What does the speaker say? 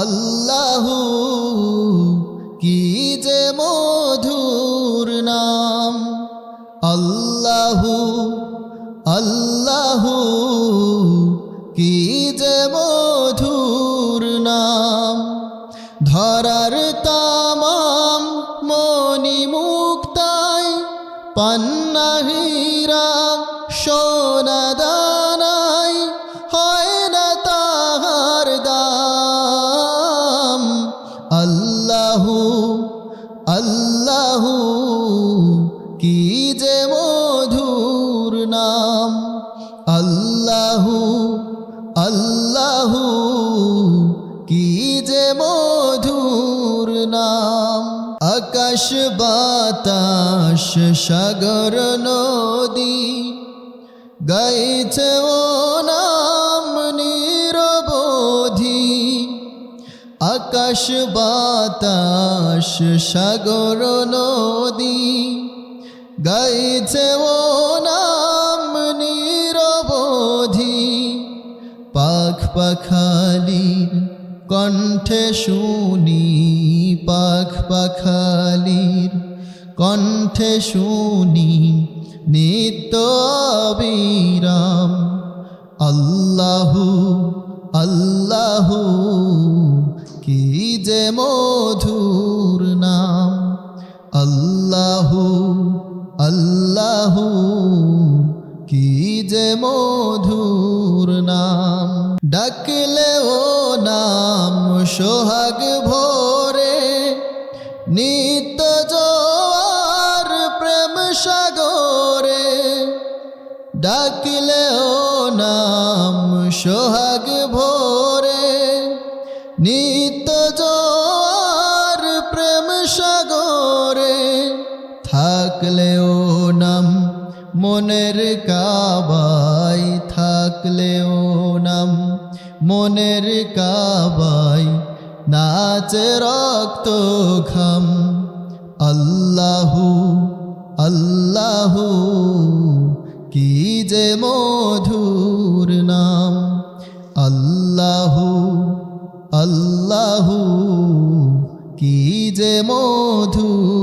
আল্লাহু, কি যে মধুর নাম। আল্লাহু আল্লাহু, কি যে মধুর নাম। ধরার তামাম মনি মুক্তায় পান্নাহীরা সোনা আল্লাহু কি যে মধুর নাম? আল্লাহু আল্লাহু, কি যে মধুর নাম? আকাশ, বাতাস, সাগর, নদী, গাইছে ও আকাশ, বাতাস, সাগর, নদী গাইছে ও নাম নিরবধি। পাখ পাখালির কণ্ঠে শুনি পাখ পাখালির কণ্ঠে শুনি, নিত্য অবিরাম। আল্লাহু আল্লাহু মধুর নাম। আল্লাহু আল্লাহু, কি যে মধুর নাম। ডাকলে ও নাম সোহাগ ভোরে, নিত্য জোয়ার প্রেম সাগরে। ডাকলে ও নাম সোহাগ ভোরে, নিত্য মনের কাবাই থাকলে ও নাম, মনের কাবাই নাচে রক্ত ঘাম। আল্লাহু আল্লাহু, কি যে মধুর নাম। আল্লাহু আল্লাহু, কি যে মধুর